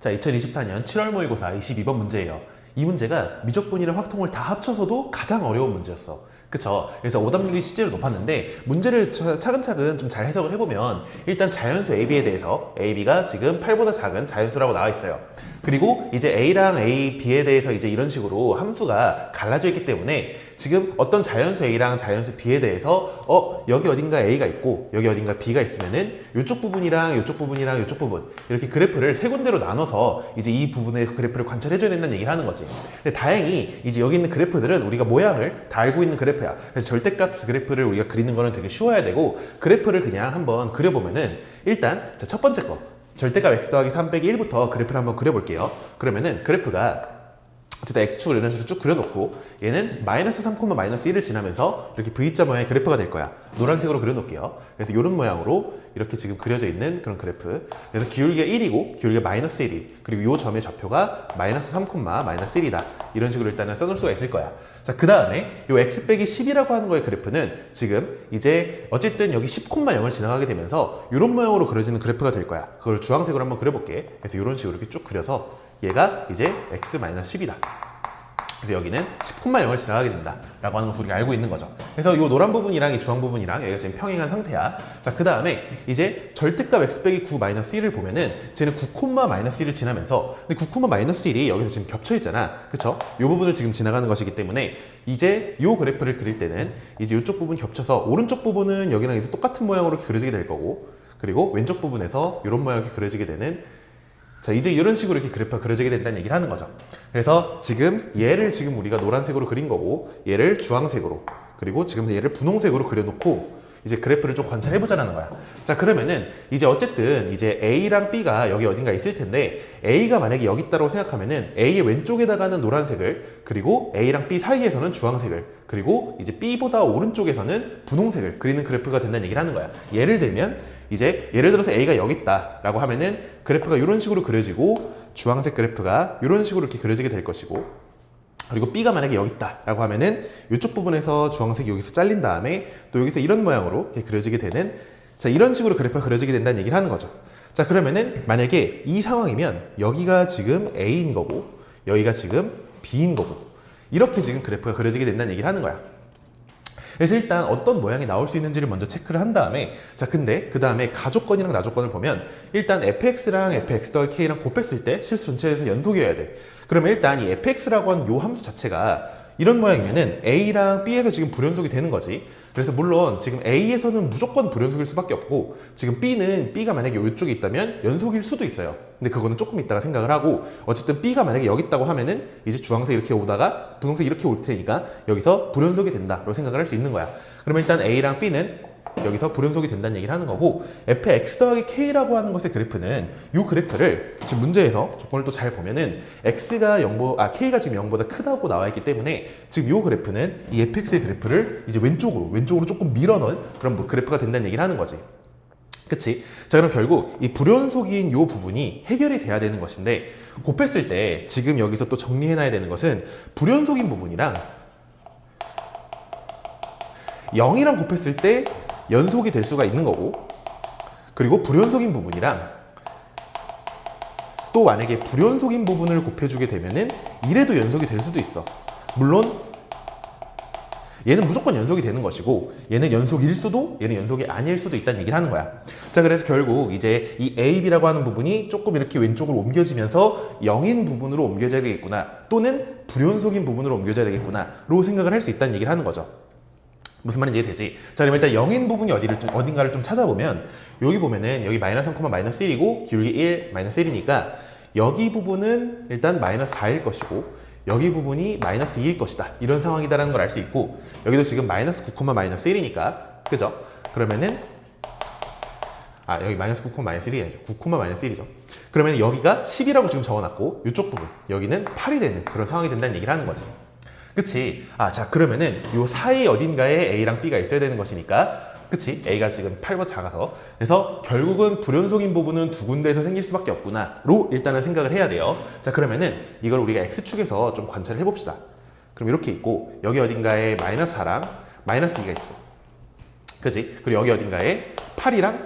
자, 2024년 7월 모의고사 22번 문제예요. 이 문제가 미적분이랑 확통을 다 합쳐서도 가장 어려운 문제였어. 그쵸? 그래서 오답률이 실제로 높았는데 문제를 차- 차근차근 좀 잘 해석을 해보면 일단 자연수 AB에 대해서 AB가 지금 8보다 작은 자연수라고 나와 있어요. 그리고 이제 A랑 A, B에 대해서 이제 이런 식으로 함수가 갈라져 있기 때문에 지금 어떤 자연수 A랑 자연수 B에 대해서 어 여기 어딘가 A가 있고 여기 어딘가 B가 있으면은 이쪽 부분이랑 이쪽 부분이랑 이쪽 부분 이렇게 그래프를 세 군데로 나눠서 이제 이 부분의 그래프를 관찰해줘야 된다는 얘기를 하는 거지. 근데 다행히 이제 여기 있는 그래프들은 우리가 모양을 다 알고 있는 그래프야. 그래서 절대값 그래프를 우리가 그리는 거는 되게 쉬워야 되고 그래프를 그냥 한번 그려보면은 일단 자, 첫 번째 거 절대값 x 더하기 3 빼기 1부터 그래프를 한번 그려볼게요. 그러면은 그래프가 어쨌든 x축을 이런 식으로 쭉 그려놓고 얘는 마이너스 3, 마이너스 1을 지나면서 이렇게 V자 모양의 그래프가 될 거야. 노란색으로 그려놓을게요. 그래서 이런 모양으로 이렇게 지금 그려져 있는 그런 그래프. 그래서 기울기가 1이고 기울기가 마이너스 1이 그리고 이 점의 좌표가 마이너스 3, 마이너스 1이다. 이런 식으로 일단은 써놓을 수가 있을 거야. 자, 그 다음에 이 x 빼기 10이라고 하는 거의 그래프는 지금 이제 어쨌든 여기 10, 0을 지나가게 되면서 이런 모양으로 그려지는 그래프가 될 거야. 그걸 주황색으로 한번 그려볼게. 그래서 이런 식으로 이렇게 쭉 그려서 얘가 이제 x-10이다. 그래서 여기는 10콤마 0을 지나가게 된다. 라고 하는 것을 우리가 알고 있는 거죠. 그래서 이 노란 부분이랑 이 주황 부분이랑 얘가 지금 평행한 상태야. 자, 그 다음에 이제 절대값 x 빼기 9 마이너스 1을 보면은 쟤는 9콤마 마이너스 1을 지나면서 근데 9콤마 마이너스 1이 여기서 지금 겹쳐 있잖아. 그쵸? 이 부분을 지금 지나가는 것이기 때문에 이제 이 그래프를 그릴 때는 이제 이쪽 부분 겹쳐서 오른쪽 부분은 여기랑 이제 똑같은 모양으로 그려지게 될 거고 그리고 왼쪽 부분에서 이런 모양이 그려지게 되는 자, 이제 이런 식으로 이렇게 그래프가 그려지게 된다는 얘기를 하는 거죠. 그래서 지금 얘를 지금 우리가 노란색으로 그린 거고, 얘를 주황색으로, 그리고 지금 얘를 분홍색으로 그려놓고, 이제 그래프를 좀 관찰해 보자라는 거야. 자, 그러면은, 이제 어쨌든, 이제 A랑 B가 여기 어딘가 있을 텐데, A가 만약에 여기 있다고 생각하면은, A의 왼쪽에다가는 노란색을, 그리고 A랑 B 사이에서는 주황색을, 그리고 이제 B보다 오른쪽에서는 분홍색을 그리는 그래프가 된다는 얘기를 하는 거야. 예를 들면, 이제 예를 들어서 A가 여기 있다라고 하면은 그래프가 이런 식으로 그려지고 주황색 그래프가 이런 식으로 이렇게 그려지게 될 것이고 그리고 B가 만약에 여기 있다라고 하면은 이쪽 부분에서 주황색이 여기서 잘린 다음에 또 여기서 이런 모양으로 이렇게 그려지게 되는 자 이런 식으로 그래프가 그려지게 된다는 얘기를 하는 거죠. 자 그러면은 만약에 이 상황이면 여기가 지금 A인 거고 여기가 지금 B인 거고 이렇게 지금 그래프가 그려지게 된다는 얘기를 하는 거야. 그래서 일단 어떤 모양이 나올 수 있는지를 먼저 체크를 한 다음에 자 근데 그 다음에 가족권이랑 나족권을 보면 일단 fx랑 fx 더하기 k랑 곱했을 때 실수 전체에서 연속이어야 돼. 그러면 일단 이 fx라고 하는 요 함수 자체가 이런 모양이면은 a랑 b에서 지금 불연속이 되는 거지. 그래서 물론 지금 a에서는 무조건 불연속일 수밖에 없고 지금 b는 b가 만약에 이쪽에 있다면 연속일 수도 있어요. 근데 그거는 조금 있다가 생각을 하고 어쨌든 b가 만약에 여기 있다고 하면은 이제 주황색 이렇게 오다가 분홍색 이렇게 올 테니까 여기서 불연속이 된다라고 생각을 할 수 있는 거야. 그러면 일단 a랑 b는 여기서 불연속이 된다는 얘기를 하는 거고 fx 더하기 k라고 하는 것의 그래프는 이 그래프를 지금 문제에서 조건을 또 잘 보면은 x가 0보 아 k가 지금 0보다 크다고 나와 있기 때문에 지금 이 그래프는 이 fx의 그래프를 이제 왼쪽으로 왼쪽으로 조금 밀어넣은 그런 뭐 그래프가 된다는 얘기를 하는 거지. 그치? 자, 그럼 결국 이 불연속인 요 부분이 해결이 돼야 되는 것인데, 곱했을 때 지금 여기서 또 정리해놔야 되는 것은 불연속인 부분이랑 0이랑 곱했을 때 연속이 될 수가 있는 거고, 그리고 불연속인 부분이랑 또 만약에 불연속인 부분을 곱해주게 되면은 이래도 연속이 될 수도 있어. 물론 얘는 무조건 연속이 되는 것이고 얘는 연속일 수도 얘는 연속이 아닐 수도 있다는 얘기를 하는 거야. 자 그래서 결국 이제 이 A, B라고 하는 부분이 조금 이렇게 왼쪽으로 옮겨지면서 0인 부분으로 옮겨져야 되겠구나 또는 불연속인 부분으로 옮겨져야 되겠구나 로 생각을 할 수 있다는 얘기를 하는 거죠. 무슨 말인지 이해되지? 자, 그럼 일단 0인 부분이 어디를 좀, 어딘가를 좀 찾아보면 여기 보면은 여기 마이너스 3, 마이너스 1이고 기울기 1, 마이너스 1이니까 여기 부분은 일단 마이너스 4일 것이고 여기 부분이 마이너스 2일 것이다. 이런 상황이다라는 걸 알 수 있고 여기도 지금 마이너스 9, 마이너스 1이니까 그죠? 그러면은 아 여기 마이너스 9, 마이너스 1이죠. 9, 마이너스 1이죠. 그러면 여기가 10이라고 지금 적어놨고 이쪽 부분 여기는 8이 되는 그런 상황이 된다는 얘기를 하는 거지. 그치? 아, 자, 그러면은 요 사이 어딘가에 A랑 B가 있어야 되는 것이니까 그치? A가 지금 8보다 작아서 그래서 결국은 불연속인 부분은 두 군데에서 생길 수밖에 없구나 로 일단은 생각을 해야 돼요. 자, 그러면은 이걸 우리가 X축에서 좀 관찰을 해봅시다. 그럼 이렇게 있고 여기 어딘가에 마이너스 4랑 마이너스 2가 있어. 그치? 그리고 여기 어딘가에 8이랑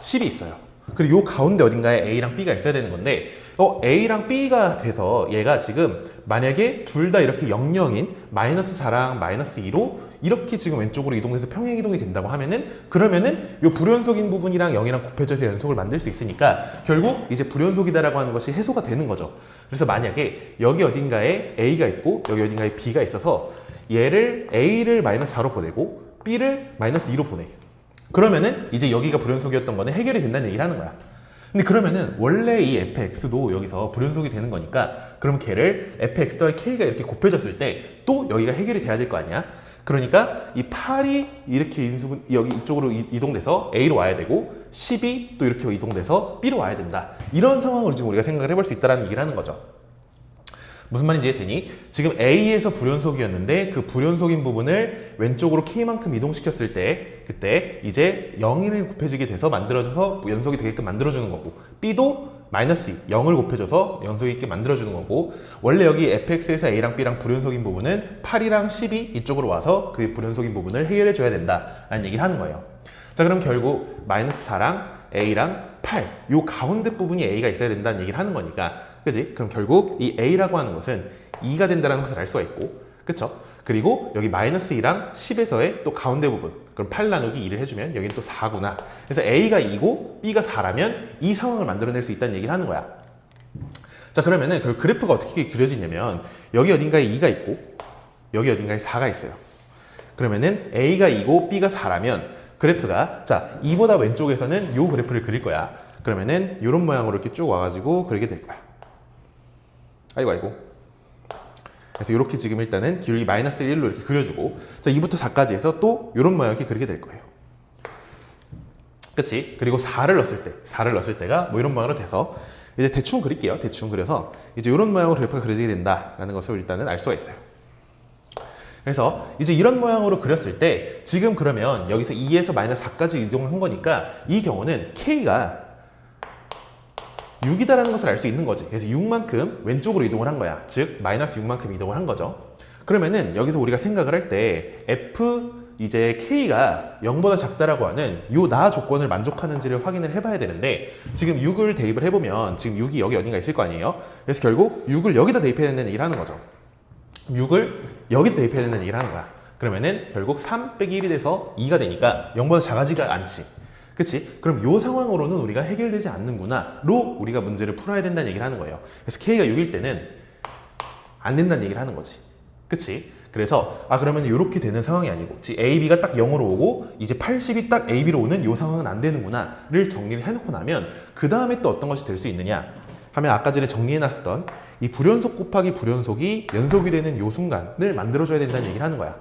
10이 있어요. 그리고 요 가운데 어딘가에 A랑 B가 있어야 되는 건데 어, A랑 B가 돼서 얘가 지금 만약에 둘 다 이렇게 0,0인 마이너스 4랑 마이너스 2로 이렇게 지금 왼쪽으로 이동해서 평행 이동이 된다고 하면은 그러면은 요 불연속인 부분이랑 0이랑 곱해져서 연속을 만들 수 있으니까 결국 이제 불연속이다라고 하는 것이 해소가 되는 거죠. 그래서 만약에 여기 어딘가에 A가 있고 여기 어딘가에 B가 있어서 얘를 A를 마이너스 4로 보내고 B를 마이너스 2로 보내. 그러면은 이제 여기가 불연속이었던 거는 해결이 된다는 얘기를 하는 거야. 근데 그러면은 원래 이 fx도 여기서 불연속이 되는 거니까 그럼 걔를 fx 더하기 k가 이렇게 곱해졌을 때 또 여기가 해결이 돼야 될 거 아니야? 그러니까 이 8이 이렇게 인수분 여기 이쪽으로 이- 이동돼서 a로 와야 되고 10이 또 이렇게 이동돼서 b로 와야 된다. 이런 상황으로 지금 우리가 생각을 해볼 수 있다라는 얘기를 하는 거죠. 무슨 말인지 이해되니? 지금 A에서 불연속이었는데 그 불연속인 부분을 왼쪽으로 K만큼 이동시켰을 때 그때 이제 0을 곱해지게 돼서 만들어져서 연속이 되게끔 만들어주는 거고 B도 마이너스 2, 0을 곱해줘서 연속이 있게 만들어주는 거고 원래 여기 fx에서 a랑 b랑 불연속인 부분은 8이랑 10이 이쪽으로 와서 그 불연속인 부분을 해결해줘야 된다라는 얘기를 하는 거예요. 자 그럼 결국 마이너스 4랑 a랑 8, 요 가운데 부분이 a가 있어야 된다는 얘기를 하는 거니까 그지? 그럼 결국 이 a라고 하는 것은 2가 된다는 것을 알 수가 있고 그쵸? 그리고 여기 마이너스 2랑 10에서의 또 가운데 부분 그럼 8 나누기 2를 해주면 여기는 또 4구나. 그래서 a가 2고 b가 4라면 이 상황을 만들어낼 수 있다는 얘기를 하는 거야. 자 그러면은 그 그래프가 어떻게 그려지냐면 여기 어딘가에 2가 있고 여기 어딘가에 4가 있어요. 그러면은 a가 2고 b가 4라면 그래프가 자 2보다 왼쪽에서는 요 그래프를 그릴 거야. 그러면은 이런 모양으로 이렇게 쭉 와가지고 그리게 될 거야 아이고 아이고. 그래서 이렇게 지금 일단은 기울기 마이너스 1로 이렇게 그려주고 자 2부터 4까지 해서 또 이런 모양 이렇게 그리게 될 거예요. 그치? 그리고 4를 넣었을 때 4를 넣었을 때가 뭐 이런 모양으로 돼서 이제 대충 그릴게요. 대충 그려서 이제 이런 모양으로 그래프가 그려지게 된다라는 것을 일단은 알 수가 있어요. 그래서 이제 이런 모양으로 그렸을 때 지금 그러면 여기서 2에서 마이너스 4까지 이동을 한 거니까 이 경우는 K가 6이다라는 것을 알 수 있는 거지. 그래서 6만큼 왼쪽으로 이동을 한 거야. 즉 마이너스 6만큼 이동을 한 거죠. 그러면은 여기서 우리가 생각을 할 때 F 이제 K가 0보다 작다라고 하는 요 나 조건을 만족하는지를 확인을 해봐야 되는데 지금 6을 대입을 해보면 지금 6이 여기 어딘가 있을 거 아니에요? 그래서 결국 6을 여기다 대입해야 된다는 얘기를 하는 거죠. 6을 여기다 대입해야 된다는 얘기를 하는 거야. 그러면은 결국 3 빼기 1이 돼서 2가 되니까 0보다 작아지가 않지. 그치? 그럼 요 상황으로는 우리가 해결되지 않는구나 로 우리가 문제를 풀어야 된다는 얘기를 하는 거예요. 그래서 K가 6일 때는 안 된다는 얘기를 하는 거지. 그치? 그래서 아 그러면 이렇게 되는 상황이 아니고 즉 A, B가 딱 0으로 오고 이제 80이 딱 A, B로 오는 요 상황은 안 되는구나 를 정리를 해놓고 나면 그 다음에 또 어떤 것이 될 수 있느냐 하면 아까 전에 정리해놨었던 이 불연속 곱하기 불연속이 연속이 되는 요 순간을 만들어줘야 된다는 얘기를 하는 거야.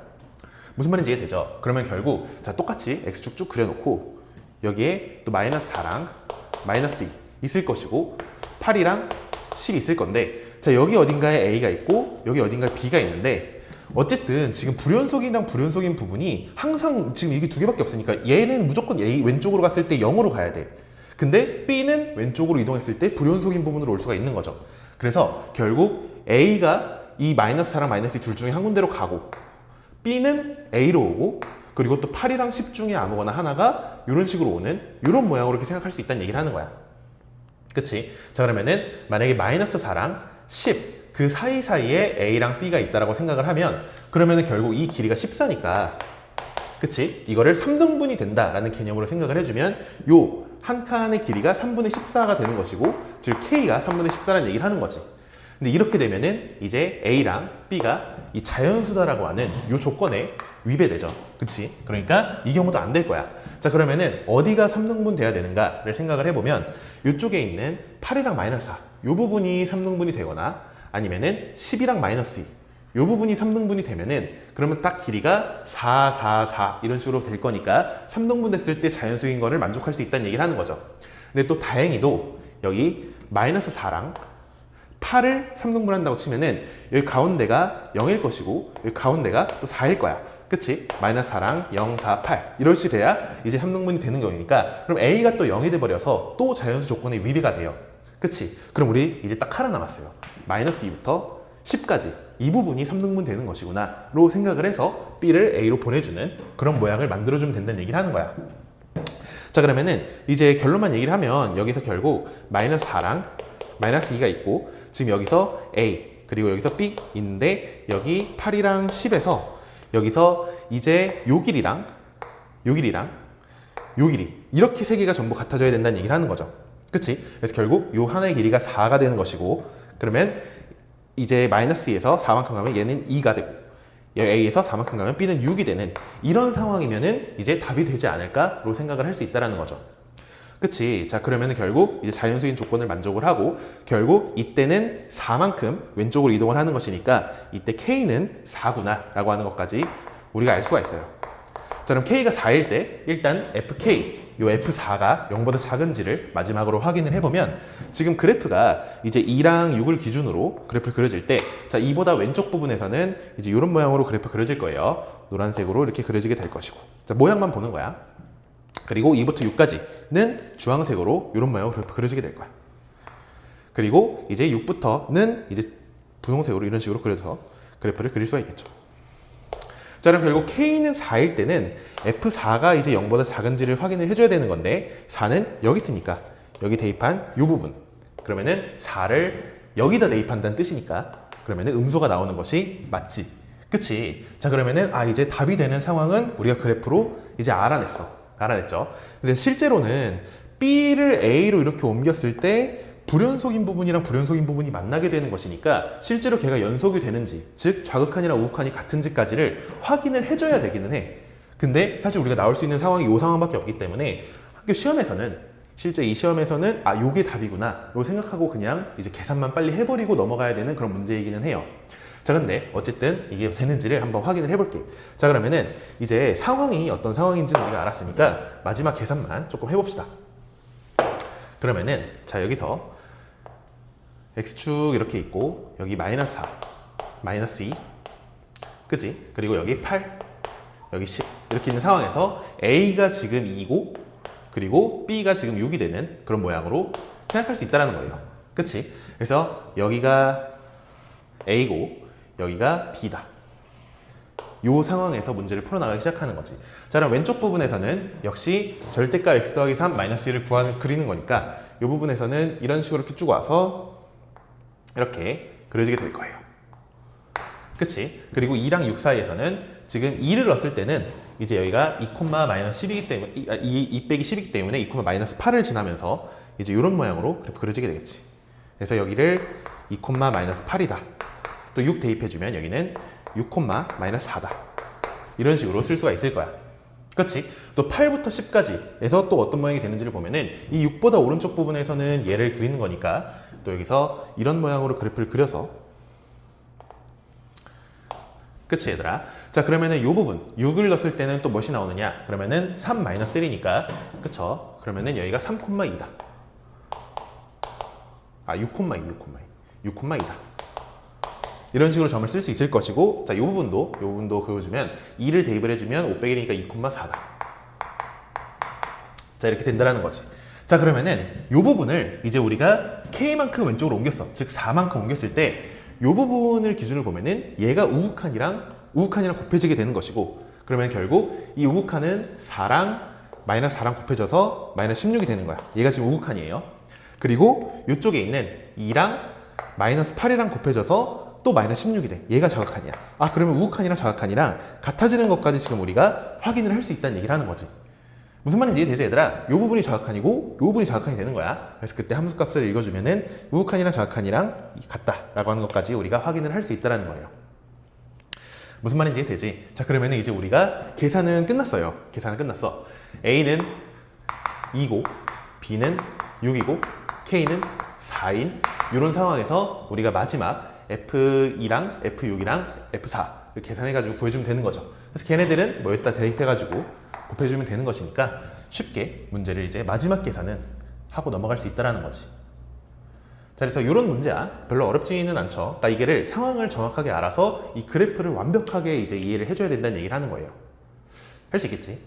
무슨 말인지 이해되죠? 그러면 결국 자 똑같이 x축 쭉 그려놓고 여기에 또 마이너스 4랑 마이너스 2 있을 것이고 8이랑 10이 있을 건데 자 여기 어딘가에 a가 있고 여기 어딘가에 b가 있는데 어쨌든 지금 불연속이랑 불연속인 부분이 항상 지금 이게 두 개밖에 없으니까 얘는 무조건 a 왼쪽으로 갔을 때 0으로 가야 돼. 근데 b는 왼쪽으로 이동했을 때 불연속인 부분으로 올 수가 있는 거죠. 그래서 결국 a가 이 마이너스 4랑 마이너스 2 둘 중에 한 군데로 가고 B는 A로 오고 그리고 또 8이랑 10 중에 아무거나 하나가 이런 식으로 오는 이런 모양으로 이렇게 생각할 수 있다는 얘기를 하는 거야. 그치? 자 그러면은 만약에 마이너스 4랑 10 그 사이사이에 A랑 B가 있다라고 생각을 하면 그러면은 결국 이 길이가 14니까 그치? 이거를 3등분이 된다라는 개념으로 생각을 해주면 요 한 칸의 길이가 3분의 14가 되는 것이고 즉 K가 3분의 14라는 얘기를 하는 거지. 근데 이렇게 되면은 이제 A랑 B가 이 자연수다라고 하는 이 조건에 위배되죠. 그치? 그러니까 이 경우도 안 될 거야. 자, 그러면은 어디가 3등분 돼야 되는가를 생각을 해보면 이쪽에 있는 8이랑 마이너스 4. 이 부분이 3등분이 되거나 아니면은 10이랑 마이너스 2. 이 부분이 3등분이 되면은 그러면 딱 길이가 4, 4, 4 이런 식으로 될 거니까 3등분 됐을 때 자연수인 거를 만족할 수 있다는 얘기를 하는 거죠. 근데 또 다행히도 여기 마이너스 4랑 8을 3등분 한다고 치면은 여기 가운데가 0일 것이고 여기 가운데가 또 4일 거야. 그치? 마이너스 4랑 0, 4, 8 이런 식이 돼야 이제 3등분이 되는 경우니까 그럼 A가 또 0이 돼버려서 또 자연수 조건에 위배가 돼요. 그치? 그럼 우리 이제 딱 하나 남았어요. 마이너스 2부터 10까지 이 부분이 3등분 되는 것이구나 로 생각을 해서 B를 A로 보내주는 그런 모양을 만들어주면 된다는 얘기를 하는 거야. 자 그러면은 이제 결론만 얘기를 하면 여기서 결국 마이너스 4랑 마이너스 2가 있고 지금 여기서 A 그리고 여기서 B 있는데 여기 8이랑 10에서 여기서 이제 요 길이랑 요 길이랑 요 길이 이렇게 세 개가 전부 같아져야 된다는 얘기를 하는 거죠. 그치? 그래서 결국 요 하나의 길이가 4가 되는 것이고 그러면 이제 마이너스 2에서 4만큼 가면 얘는 2가 되고 A에서 4만큼 가면 B는 6이 되는 이런 상황이면은 이제 답이 되지 않을까로 생각을 할 수 있다라는 거죠. 그치? 자 그러면은 결국 이제 자연수인 조건을 만족을 하고 결국 이때는 4만큼 왼쪽으로 이동을 하는 것이니까 이때 K는 4구나 라고 하는 것까지 우리가 알 수가 있어요. 자 그럼 K가 4일 때 일단 FK 요 F4가 0보다 작은지를 마지막으로 확인을 해보면 지금 그래프가 이제 2랑 6을 기준으로 그래프 그려질 때 자, 2보다 왼쪽 부분에서는 이제 이런 모양으로 그래프 그려질 거예요. 노란색으로 이렇게 그려지게 될 것이고 자, 모양만 보는 거야. 그리고 2부터 6까지는 주황색으로 이런 모양으로 그려지게 될 거야. 그리고 이제 6부터는 이제 분홍색으로 이런 식으로 그려서 그래프를 그릴 수가 있겠죠. 자, 그럼 결국 K는 4일 때는 F4가 이제 0보다 작은지를 확인을 해줘야 되는 건데 4는 여기 있으니까 여기 대입한 이 부분 그러면은 4를 여기다 대입한다는 뜻이니까 그러면은 음수가 나오는 것이 맞지 그치? 자 그러면은 아 이제 답이 되는 상황은 우리가 그래프로 이제 알아냈어 알아냈죠. 근데 실제로는 B를 A로 이렇게 옮겼을 때 불연속인 부분이랑 불연속인 부분이 만나게 되는 것이니까 실제로 걔가 연속이 되는지 즉 좌극한이랑 우극한이 같은지까지를 확인을 해줘야 되기는 해. 근데 사실 우리가 나올 수 있는 상황이 이 상황밖에 없기 때문에 학교 시험에서는 실제 이 시험에서는 아 요게 답이구나 로 생각하고 그냥 이제 계산만 빨리 해버리고 넘어가야 되는 그런 문제이기는 해요 자 근데 어쨌든 이게 되는지를 한번 확인을 해볼게 자 그러면은 이제 상황이 어떤 상황인지는 우리가 알았으니까 마지막 계산만 조금 해봅시다 그러면은 자 여기서 x축 이렇게 있고 여기 마이너스 4 마이너스 2 그지? 그리고 여기 8 여기 10 이렇게 있는 상황에서 a가 지금 2고 그리고 b가 지금 6이 되는 그런 모양으로 생각할 수 있다는 거예요 그치? 그래서 여기가 a고 여기가 b다 이 상황에서 문제를 풀어나가기 시작하는 거지. 자, 그럼 왼쪽 부분에서는 역시 절대값 x 더하기 3 마이너스 1을 구하는 그리는 거니까 이 부분에서는 이런 식으로 이렇게 쭉 와서 이렇게 그려지게 될 거예요. 그치? 그리고 2랑 6 사이에서는 지금 2를 넣었을 때는 이제 여기가 2, 마이너스 10이기 때문에 2, 2, 2 빼기 10이기 때문에 2, 마이너스 8을 지나면서 이제 이런 모양으로 그래프 그려지게 되겠지. 그래서 여기를 2, 마이너스 8이다. 또 6 대입해주면 여기는 6, 마이너스 4다. 이런 식으로 쓸 수가 있을 거야. 그렇지? 또 8부터 10까지에서 또 어떤 모양이 되는지를 보면은 이 6보다 오른쪽 부분에서는 얘를 그리는 거니까 또 여기서 이런 모양으로 그래프를 그려서 그치 얘들아? 자 그러면은 이 부분 6을 넣었을 때는 또 무엇이 나오느냐? 그러면은 3 마이너스 1이니까 그쵸? 그러면은 여기가 3,2다. 아 6,2, 6,2, 6,2다. 이런 식으로 점을 쓸 수 있을 것이고 자, 이 부분도 이 부분도 그어주면 2를 대입을 해주면 500이니까 2,4다. 자, 이렇게 된다는 거지. 자, 그러면은 이 부분을 이제 우리가 K만큼 왼쪽으로 옮겼어. 즉 4만큼 옮겼을 때 이 부분을 기준으로 보면은 얘가 우극한이랑 우극한이랑 곱해지게 되는 것이고 그러면 결국 이 우극한은 4랑 마이너스 4랑 곱해져서 마이너스 16이 되는 거야. 얘가 지금 우극한이에요. 그리고 이쪽에 있는 2랑 마이너스 8이랑 곱해져서 또 마이너스 16이 돼. 얘가 자극한이야. 아, 그러면 우극한이랑 자극한이랑 같아지는 것까지 지금 우리가 확인을 할 수 있다는 얘기를 하는 거지. 무슨 말인지 이해되지 얘들아? 이 부분이 자극한이고 이 부분이 자극한이 되는 거야. 그래서 그때 함수 값을 읽어주면은 우극한이랑 자극한이랑 같다라고 하는 것까지 우리가 확인을 할 수 있다는 거예요. 무슨 말인지 이해되지? 자 그러면 이제 우리가 계산은 끝났어요. 계산은 끝났어. A는 2고 B는 6이고 K는 4인 이런 상황에서 우리가 마지막 F2랑 F6이랑 F4 계산해가지고 구해주면 되는 거죠. 그래서 걔네들은 뭐 여기다 대입해가지고 곱해주면 되는 것이니까 쉽게 문제를 이제 마지막 계산은 하고 넘어갈 수 있다는 거지. 자, 그래서 이런 문제야. 별로 어렵지는 않죠. 그러니까 이게를 상황을 정확하게 알아서 이 그래프를 완벽하게 이제 이해를 해줘야 된다는 얘기를 하는 거예요. 할 수 있겠지?